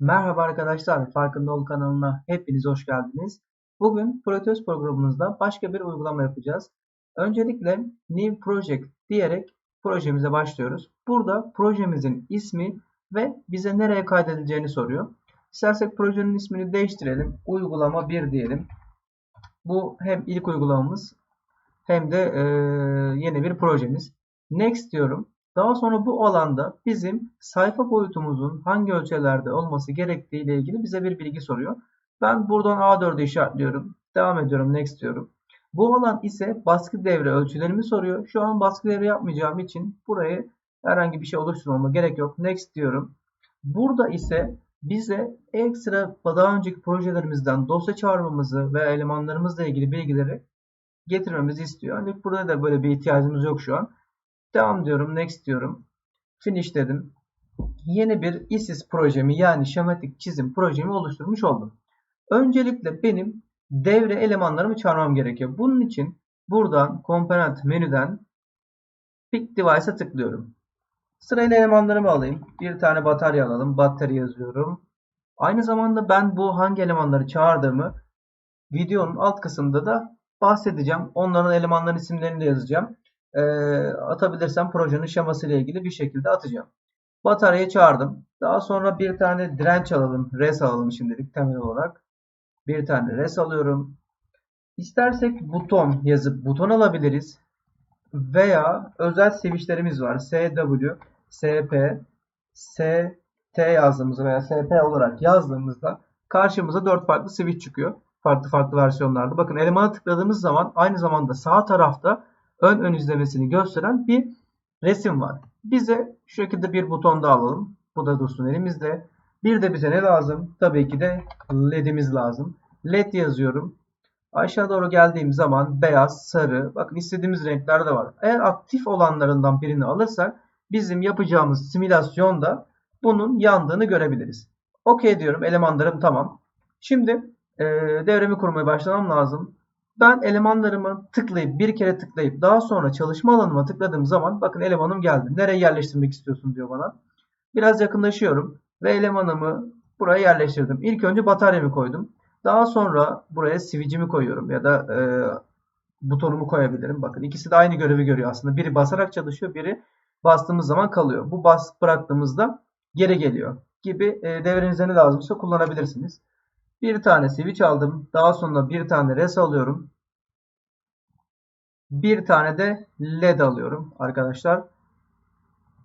Merhaba arkadaşlar, Farkında Ol kanalına hepiniz hoş geldiniz. Bugün Proteus programımızda başka bir uygulama yapacağız. Öncelikle New Project diyerek projemize başlıyoruz. Burada projemizin ismi ve bize nereye kaydedileceğini soruyor. İstersek projenin ismini değiştirelim. Uygulama 1 diyelim. Bu hem ilk uygulamamız hem de yeni bir projemiz. Next diyorum. Daha sonra bu alanda bizim sayfa boyutumuzun hangi ölçülerde olması gerektiği ile ilgili bize bir bilgi soruyor. Ben buradan A4'ü işaretliyorum. Devam ediyorum. Next diyorum. Bu alan ise baskı devre ölçülerimi soruyor. Şu an baskı devre yapmayacağım için burayı herhangi bir şey oluşturmama gerek yok. Next diyorum. Burada ise bize ekstra daha önceki projelerimizden dosya çağırmamızı ve elemanlarımızla ilgili bilgileri getirmemizi istiyor. Ancak burada da böyle bir ihtiyacımız yok şu an. Devam diyorum. Next diyorum. Finish dedim. Yeni bir ISIS projemi yani şematik çizim projemi oluşturmuş oldum. Öncelikle benim devre elemanlarımı çağırmam gerekiyor. Bunun için buradan Component menüden Pick Device'a tıklıyorum. Sırayla elemanlarımı alayım. Bir tane batarya alalım. Batarya yazıyorum. Aynı zamanda ben bu hangi elemanları çağırdığımı videonun alt kısmında da bahsedeceğim. Onların elemanların isimlerini de yazacağım e, atabilirsem projenin şeması ile ilgili bir şekilde atacağım. Bataryayı çağırdım. Daha sonra bir tane direnç alalım. Res alalım şimdilik temel olarak. Bir tane res alıyorum. İstersek buton yazıp buton alabiliriz. Veya özel switchlerimiz var. SW, SP, ST yazdığımızda veya SP olarak yazdığımızda karşımıza 4 farklı switch çıkıyor. Farklı farklı versiyonlarda. Bakın elemana tıkladığımız zaman aynı zamanda sağ tarafta ön ön izlemesini gösteren bir resim var. Bize şu şekilde bir buton da alalım. Bu da dursun elimizde. Bir de bize ne lazım? Tabii ki de ledimiz lazım. Led yazıyorum. Aşağı doğru geldiğim zaman beyaz, sarı, bakın istediğimiz renkler de var. Eğer aktif olanlarından birini alırsak bizim yapacağımız simülasyonda bunun yandığını görebiliriz. OK diyorum. Elemanlarım tamam. Şimdi e, devremi kurmaya başlamam lazım. Ben elemanlarımı tıklayıp bir kere tıklayıp daha sonra çalışma alanıma tıkladığım zaman bakın elemanım geldi. Nereye yerleştirmek istiyorsun diyor bana. Biraz yakınlaşıyorum ve elemanımı buraya yerleştirdim. İlk önce bataryamı koydum. Daha sonra buraya switch'imi koyuyorum ya da e, butonumu koyabilirim. Bakın ikisi de aynı görevi görüyor aslında. Biri basarak çalışıyor, biri bastığımız zaman kalıyor. Bu bas bıraktığımızda geri geliyor gibi e, devrenize ne lazımsa kullanabilirsiniz. Bir tane switch aldım. Daha sonra bir tane res alıyorum. Bir tane de led alıyorum arkadaşlar.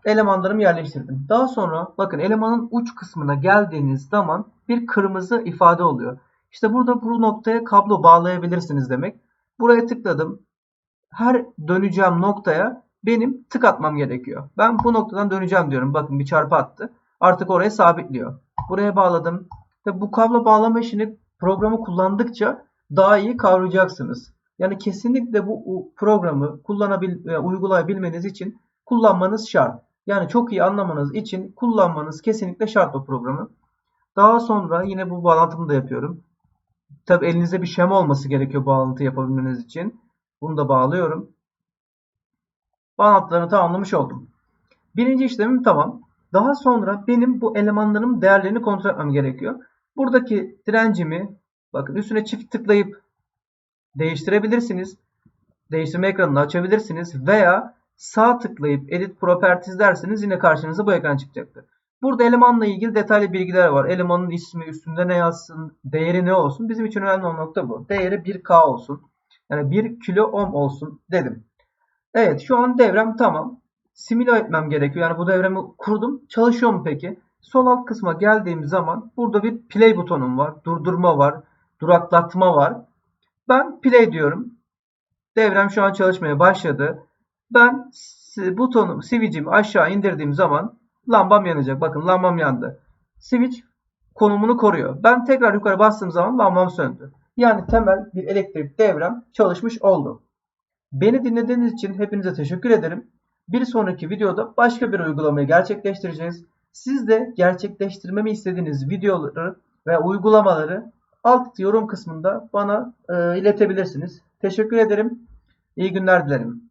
Elemanlarımı yerleştirdim. Daha sonra bakın elemanın uç kısmına geldiğiniz zaman bir kırmızı ifade oluyor. İşte burada bu noktaya kablo bağlayabilirsiniz demek. Buraya tıkladım. Her döneceğim noktaya benim tık atmam gerekiyor. Ben bu noktadan döneceğim diyorum. Bakın bir çarpı attı. Artık oraya sabitliyor. Buraya bağladım. Ve bu kablo bağlama işini programı kullandıkça daha iyi kavrayacaksınız. Yani kesinlikle bu programı kullanabil, e, uygulayabilmeniz için kullanmanız şart. Yani çok iyi anlamanız için kullanmanız kesinlikle şart bu programı. Daha sonra yine bu bağlantımı da yapıyorum. Tabi elinizde bir şema olması gerekiyor bağlantı yapabilmeniz için. Bunu da bağlıyorum. Bağlantılarını tamamlamış oldum. Birinci işlemim tamam. Daha sonra benim bu elemanların değerlerini kontrol etmem gerekiyor. Buradaki direncimi bakın üstüne çift tıklayıp değiştirebilirsiniz. Değiştirme ekranını açabilirsiniz veya sağ tıklayıp Edit Properties derseniz yine karşınıza bu ekran çıkacaktır. Burada elemanla ilgili detaylı bilgiler var. Elemanın ismi üstünde ne yazsın, değeri ne olsun. Bizim için önemli olan nokta bu. Değeri 1K olsun. Yani 1 kilo ohm olsun dedim. Evet şu an devrem tamam. Simüle etmem gerekiyor. Yani bu devremi kurdum. Çalışıyor mu peki? Sol alt kısma geldiğim zaman burada bir play butonum var. Durdurma var. Duraklatma var. Ben play diyorum. Devrem şu an çalışmaya başladı. Ben butonu, switch'imi aşağı indirdiğim zaman lambam yanacak. Bakın lambam yandı. Switch konumunu koruyor. Ben tekrar yukarı bastığım zaman lambam söndü. Yani temel bir elektrik devrem çalışmış oldu. Beni dinlediğiniz için hepinize teşekkür ederim. Bir sonraki videoda başka bir uygulamayı gerçekleştireceğiz. Siz de gerçekleştirmemi istediğiniz videoları ve uygulamaları alt yorum kısmında bana e, iletebilirsiniz. Teşekkür ederim. İyi günler dilerim.